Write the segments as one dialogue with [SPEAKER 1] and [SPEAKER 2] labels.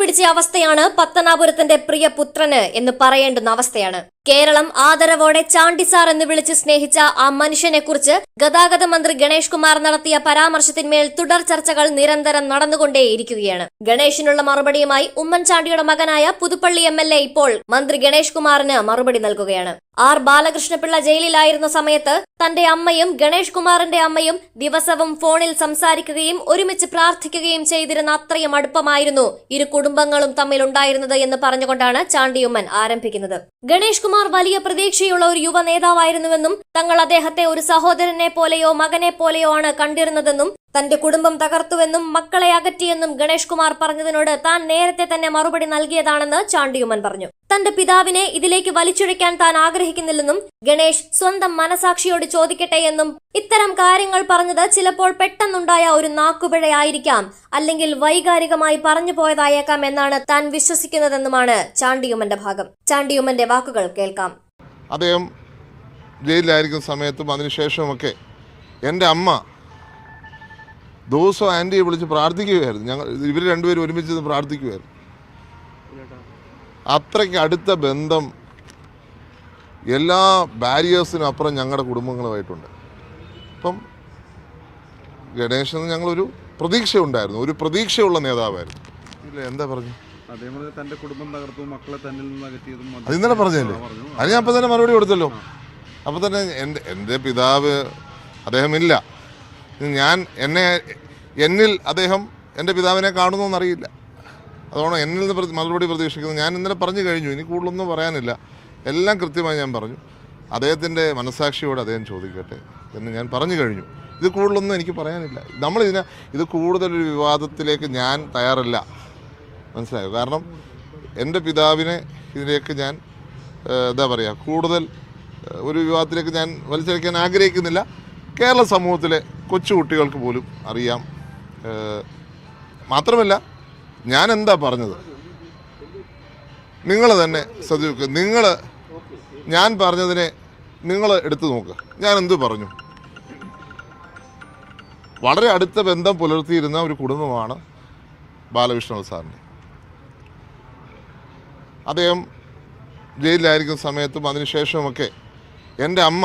[SPEAKER 1] പിടിച്ച അവസ്ഥയാണ് പത്തനാപുരത്തിന്റെ പ്രിയ പുത്രന് എന്ന് പറയേണ്ടുന്ന അവസ്ഥയാണ്. കേരളം ആദരവോടെ ചാണ്ടിസാർ എന്ന് വിളിച്ച് സ്നേഹിച്ച ആ മനുഷ്യനെ കുറിച്ച് ഗതാഗത മന്ത്രി ഗണേഷ് കുമാർ നടത്തിയ പരാമർശത്തിന്മേൽ തുടർ ചർച്ചകൾ നിരന്തരം നടന്നുകൊണ്ടേയിരിക്കുകയാണ്. ഗണേഷിനുള്ള മറുപടിയുമായി ഉമ്മൻചാണ്ടിയുടെ മകനായ പുതുപ്പള്ളി എം ഇപ്പോൾ മന്ത്രി ഗണേഷ് കുമാറിന് മറുപടി നൽകുകയാണ്. ആർ ബാലകൃഷ്ണപിള്ള ജയിലിലായിരുന്ന സമയത്ത് തന്റെ അമ്മയും ഗണേഷ് കുമാറിന്റെ അമ്മയും ദിവസവും ഫോണിൽ സംസാരിക്കുകയും ഒരുമിച്ച് പ്രാർത്ഥിക്കുകയും ചെയ്തിരുന്ന അത്രയും അടുപ്പമായിരുന്നു ഇരു കുടുംബങ്ങളും തമ്മിൽ ഉണ്ടായിരുന്നത് എന്ന് പറഞ്ഞുകൊണ്ടാണ് ചാണ്ടിയുമ്മൻ ആരംഭിക്കുന്നത്. ഗണേഷ് കുമാർ വലിയ പ്രതീക്ഷയുള്ള ഒരു യുവ നേതാവായിരുന്നുവെന്നും തങ്ങൾ അദ്ദേഹത്തെ ഒരു സഹോദരനെ പോലെയോ മകനെ പോലെയോ ആണ് കണ്ടിരുന്നതെന്നും തന്റെ കുടുംബം തകർത്തുവെന്നും മക്കളെ അകറ്റിയെന്നും ഗണേഷ് കുമാർ പറഞ്ഞതിനോട് താൻ നേരത്തെ തന്നെ മറുപടി നൽകിയതാണെന്ന് ചാണ്ടിയുമൻ പറഞ്ഞു. തന്റെ പിതാവിനെ ഇതിലേക്ക് വലിച്ചിഴയ്ക്കാൻ താൻ ആഗ്രഹിക്കുന്നില്ലെന്നും ഗണേഷ് സ്വന്തം മനസാക്ഷിയോട് ചോദിക്കട്ടെ എന്നും ഇത്തരം കാര്യങ്ങൾ പറഞ്ഞത് ചിലപ്പോൾ പെട്ടെന്നുണ്ടായ ഒരു നാക്കുപിഴയായിരിക്കാം അല്ലെങ്കിൽ വൈകാരികമായി പറഞ്ഞു പോയതായേക്കാം എന്നാണ് താൻ വിശ്വസിക്കുന്നതെന്നുമാണ് ചാണ്ടിയുമന്റെ ഭാഗം. ചാണ്ടിയുമന്റെ വാക്കുകൾ കേൾക്കാം.
[SPEAKER 2] അദ്ദേഹം ജയിലിലായിരിക്കുന്ന സമയത്തും അതിനുശേഷമൊക്കെ എന്റെ അമ്മ ദിവസവും ആന്റിയെ വിളിച്ച് പ്രാർത്ഥിക്കുകയായിരുന്നു. ഞങ്ങൾ ഇവർ രണ്ടുപേരും ഒരുമിച്ച് പ്രാർത്ഥിക്കുകയായിരുന്നു പ്രാർത്ഥിക്കുമായിരുന്നു അത്രയ്ക്ക് അടുത്ത ബന്ധം എല്ലാ ബാരിയേഴ്സിനും അപ്പുറം ഞങ്ങളുടെ കുടുംബങ്ങളുമായിട്ടുണ്ട്. അപ്പം ഗണേശന് ഞങ്ങളൊരു പ്രതീക്ഷ ഉണ്ടായിരുന്നു ഒരു പ്രതീക്ഷയുള്ള നേതാവായിരുന്നു. ഇല്ല എന്താ പറഞ്ഞു?
[SPEAKER 3] തന്റെ കുടുംബം തകർത്തു മക്കളെ തന്നിൽ നിന്ന് അകറ്റിയതും അത്
[SPEAKER 2] ഇന്നലെ പറഞ്ഞല്ലേ?
[SPEAKER 3] പറഞ്ഞു.
[SPEAKER 2] അത് ഞാൻ അപ്പം തന്നെ മറുപടി കൊടുത്തല്ലോ. അപ്പം തന്നെ എന്റെ എന്റെ പിതാവ് അദ്ദേഹമില്ല ഞാൻ എന്നെ എന്നിൽ അദ്ദേഹം എന്റെ പിതാവിനെ കാണുന്നറിയില്ല അതുകൊണ്ട് എന്നിൽ നിന്ന് മറുപടി പ്രതീക്ഷിക്കുന്നു. ഞാൻ ഇന്നലെ പറഞ്ഞു കഴിഞ്ഞു. ഇനി കൂടുതലൊന്നും പറയാനില്ല. എല്ലാം കൃത്യമായി ഞാൻ പറഞ്ഞു. അദ്ദേഹത്തിന്റെ മനസാക്ഷിയോട് അദ്ദേഹം ചോദിക്കട്ടെ എന്ന് ഞാൻ പറഞ്ഞു കഴിഞ്ഞു. ഇത് കൂടുതലൊന്നും എനിക്ക് പറയാനില്ല. നമ്മളിതിനെ ഇത് കൂടുതലൊരു വിവാദത്തിലേക്ക് ഞാൻ തയ്യാറല്ല. മനസ്സിലായോ? കാരണം എന്റെ പിതാവിനെ ഇതിലേക്ക് ഞാൻ എന്താ പറയുക കൂടുതൽ ഒരു വിവാദത്തിലേക്ക് ഞാൻ വലിച്ചെടുക്കാൻ ആഗ്രഹിക്കുന്നില്ല. കേരള സമൂഹത്തിലെ കൊച്ചു കുട്ടികൾക്ക് പോലും അറിയാം. മാത്രമല്ല ഞാൻ എന്താ പറഞ്ഞത്? നിങ്ങൾ തന്നെ ശ്രദ്ധിക്കുക നിങ്ങൾ ഞാൻ പറഞ്ഞതിനെ നിങ്ങൾ എടുത്തു നോക്കുക ഞാൻ എന്തു പറഞ്ഞു? വളരെ അടുത്ത ബന്ധം പുലർത്തിയിരുന്ന ഒരു കുടുംബമാണ് ബാലകൃഷ്ണ സാറിന്റെ അദ്ദേഹം ജയിലിലായിരിക്കുന്ന സമയത്തും അതിനുശേഷമൊക്കെ എന്റെ അമ്മ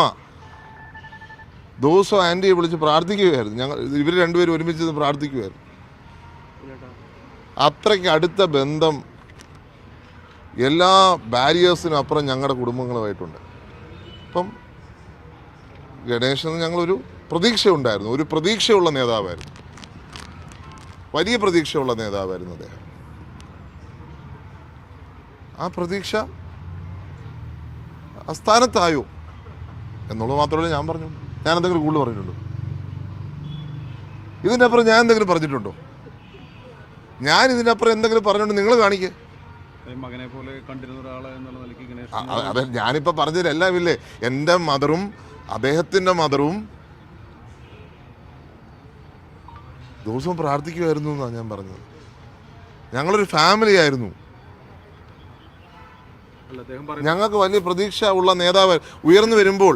[SPEAKER 2] ദിവസവും ആന്റിയെ വിളിച്ച് പ്രാർത്ഥിക്കുകയായിരുന്നു. ഞങ്ങൾ ഇവർ രണ്ടുപേരും ഒരുമിച്ച് നിന്ന് പ്രാർത്ഥിക്കുമായിരുന്നു അത്രയ്ക്ക് അടുത്ത ബന്ധം എല്ലാ ബാരിയേഴ്സിനും അപ്പുറം ഞങ്ങളുടെ കുടുംബങ്ങളുമായിട്ടുണ്ട്. അപ്പം ഗണേശന് ഞങ്ങളൊരു പ്രതീക്ഷ ഉണ്ടായിരുന്നു ഒരു പ്രതീക്ഷയുള്ള നേതാവായിരുന്നു. വലിയ പ്രതീക്ഷയുള്ള നേതാവായിരുന്നു അദ്ദേഹം. ആ പ്രതീക്ഷ അസ്ഥാനത്തായോ എന്നുള്ളത് മാത്രമല്ല ഞാൻ പറഞ്ഞു. ഞാൻ എന്തെങ്കിലും കൂടുതൽ പറഞ്ഞിട്ടുണ്ടോ? ഇതിനപ്പുറം ഞാൻ എന്തെങ്കിലും പറഞ്ഞിട്ടുണ്ടോ? ഞാൻ ഇതിനപ്പുറം എന്തെങ്കിലും പറഞ്ഞിട്ടുണ്ട് നിങ്ങൾ കാണിക്കുക
[SPEAKER 3] മകനെ പോലെ കണ്ടിരുന്ന ഒരാളെ എന്നുള്ള നിലയ്ക്ക് ഗണേഷ്
[SPEAKER 2] അതെ ഞാനിപ്പോൾ പറഞ്ഞതിലെല്ലാം ഇല്ലേ? എന്റെ മദറും അദ്ദേഹത്തിന്റെ മദറും ദിവസവും പ്രാർത്ഥിക്കുമായിരുന്നു എന്നാണ് ഞാൻ പറഞ്ഞത്. ഞങ്ങളൊരു ഫാമിലി ആയിരുന്നു. ഞങ്ങൾക്ക് വലിയ പ്രതീക്ഷ ഉള്ള നേതാവ് ഉയർന്നു വരുമ്പോൾ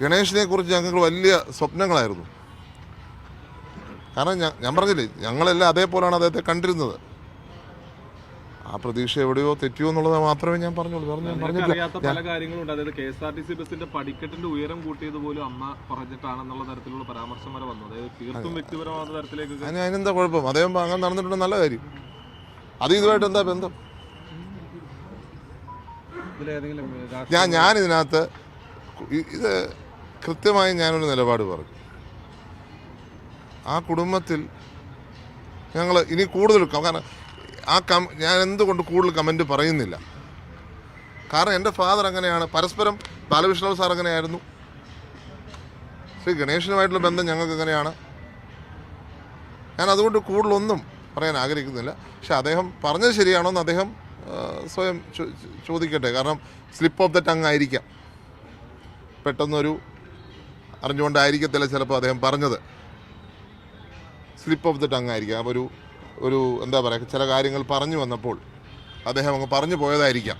[SPEAKER 2] ഗണേഷിനെ കുറിച്ച് ഞങ്ങൾക്ക് വലിയ സ്വപ്നങ്ങളായിരുന്നു. കാരണം ഞാൻ പറഞ്ഞില്ലേ ഞങ്ങളെല്ലാം അതേപോലെയാണ് അദ്ദേഹത്തെ കണ്ടിരുന്നത്. ആ പ്രതീക്ഷ എവിടെയോ തെറ്റിയോ എന്നുള്ളത് മാത്രമേ ഞാൻ പറഞ്ഞുള്ളൂ. പറഞ്ഞു ഞാൻ
[SPEAKER 3] നിങ്ങൾക്ക്
[SPEAKER 2] പറഞ്ഞില്ല
[SPEAKER 3] പല കാര്യങ്ങളുണ്ട്. അതായത് K S R T C ബസിന്റെ പടിക്കെട്ടിന്റെ ഉയരം കൂട്ടിയത് പോലും അമ്മ പറഞ്ഞിട്ടാണെന്നുള്ള തരത്തിലുള്ള പരാമർശം വരെ വന്നു. അതായത് തീർത്തും വ്യക്തിപരമായ തരത്തിലേക്ക്
[SPEAKER 2] അതിനെന്താ കുഴപ്പം? അദ്ദേഹം അങ്ങനെ നടന്നിട്ടുണ്ട് നല്ല കാര്യം. അത് ഇതുമായിട്ട് എന്താ ബന്ധം? ഞാൻ ഞാൻ ഇതിനകത്ത് ഇത് കൃത്യമായി ഞാനൊരു നിലപാട് പറഞ്ഞു. ആ കുടുംബത്തിൽ ഞങ്ങൾ ഇനി കൂടുതൽ കാരണം ആ കം ഞാൻ എന്തുകൊണ്ട് കൂടുതൽ കമന്റ് പറയുന്നില്ല? കാരണം എന്റെ ഫാദർ അങ്ങനെയാണ്. പരസ്പരം ബാലകൃഷ്ണ സാർ അങ്ങനെയായിരുന്നു. ശ്രീ ഗണേശനുമായിട്ടുള്ള ബന്ധം ഞങ്ങൾക്ക് എങ്ങനെയാണ് ഞാൻ അതുകൊണ്ട് കൂടുതലൊന്നും പറയാൻ ആഗ്രഹിക്കുന്നില്ല. പക്ഷെ അദ്ദേഹം പറഞ്ഞത് ശരിയാണോ എന്ന് അദ്ദേഹം സ്വയം ചോദിക്കട്ടെ. കാരണം സ്ലിപ്പ് ഓഫ് ദ ടങ് ആയിരിക്കാം. പെട്ടെന്നൊരു അറിഞ്ഞുകൊണ്ടായിരിക്കത്തില്ല ചിലപ്പോൾ അദ്ദേഹം പറഞ്ഞത്. സ്ലിപ്പ് ഓഫ് ദ ടങ് ആയിരിക്കാം. ഒരു ഒരു എന്താ പറയുക ചില കാര്യങ്ങൾ പറഞ്ഞു വന്നപ്പോൾ അദ്ദേഹം അങ്ങ് പറഞ്ഞു പോയതായിരിക്കാം.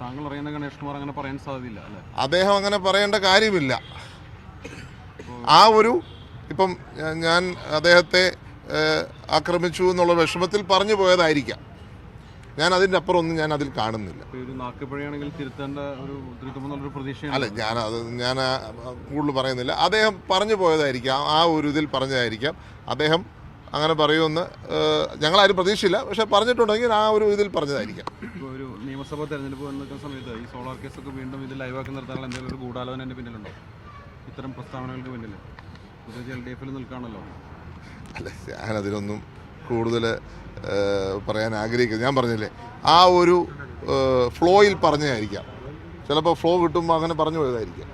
[SPEAKER 3] താങ്കൾ അറിയുന്ന ഗണേഷ് കുമാർ അങ്ങനെ പറയാൻ സാധ്യതയില്ല
[SPEAKER 2] അദ്ദേഹം അങ്ങനെ പറയേണ്ട കാര്യമില്ല. ആ ഒരു ഇപ്പം ഞാൻ അദ്ദേഹത്തെ ആക്രമിച്ചു എന്നുള്ള വിഷമത്തിൽ പറഞ്ഞു പോയതായിരിക്കാം. ഞാൻ അതിന്റെ അപ്പുറം ഒന്നും ഞാൻ അതിൽ കാണുന്നില്ല. അല്ല ഞാൻ അത് ഞാൻ കൂടുതൽ പറയുന്നില്ല. അദ്ദേഹം പറഞ്ഞു പോയതായിരിക്കാം ആ ഒരു ഇതിൽ പറഞ്ഞതായിരിക്കാം. അദ്ദേഹം അങ്ങനെ പറയുമെന്ന് ഞങ്ങൾ ഞങ്ങളാരും പ്രതീക്ഷയില്ല പക്ഷെ പറഞ്ഞിട്ടുണ്ടെങ്കിൽ ആ ഒരു ഇതിൽ പറഞ്ഞതായിരിക്കാം.
[SPEAKER 3] ഒരു നിയമസഭാ തെരഞ്ഞെടുപ്പ് വന്നിരിക്കുന്ന സമയത്ത് ഈ സോളാർ കേസൊക്കെ വീണ്ടും ഇത് ലൈവാക്കി നിർത്താനുള്ള എന്തെങ്കിലും ഒരു ഗൂഢാലോചന പിന്നിലുണ്ടോ? ഇത്തരം പ്രസ്താവനകൾക്ക് പിന്നിൽ എൽ ഡി എഫിൽ നിൽക്കുകയാണല്ലോ.
[SPEAKER 2] അല്ല ഞാനതിനൊന്നും കൂടുതൽ പറയാൻ ആഗ്രഹിക്കുന്നത് ഞാൻ പറഞ്ഞില്ലേ ആ ഒരു ഫ്ലോയിൽ പറഞ്ഞതായിരിക്കാം. ചിലപ്പോൾ ഫ്ലോ കിട്ടുമ്പോൾ അങ്ങനെ പറഞ്ഞു പോയതായിരിക്കാം.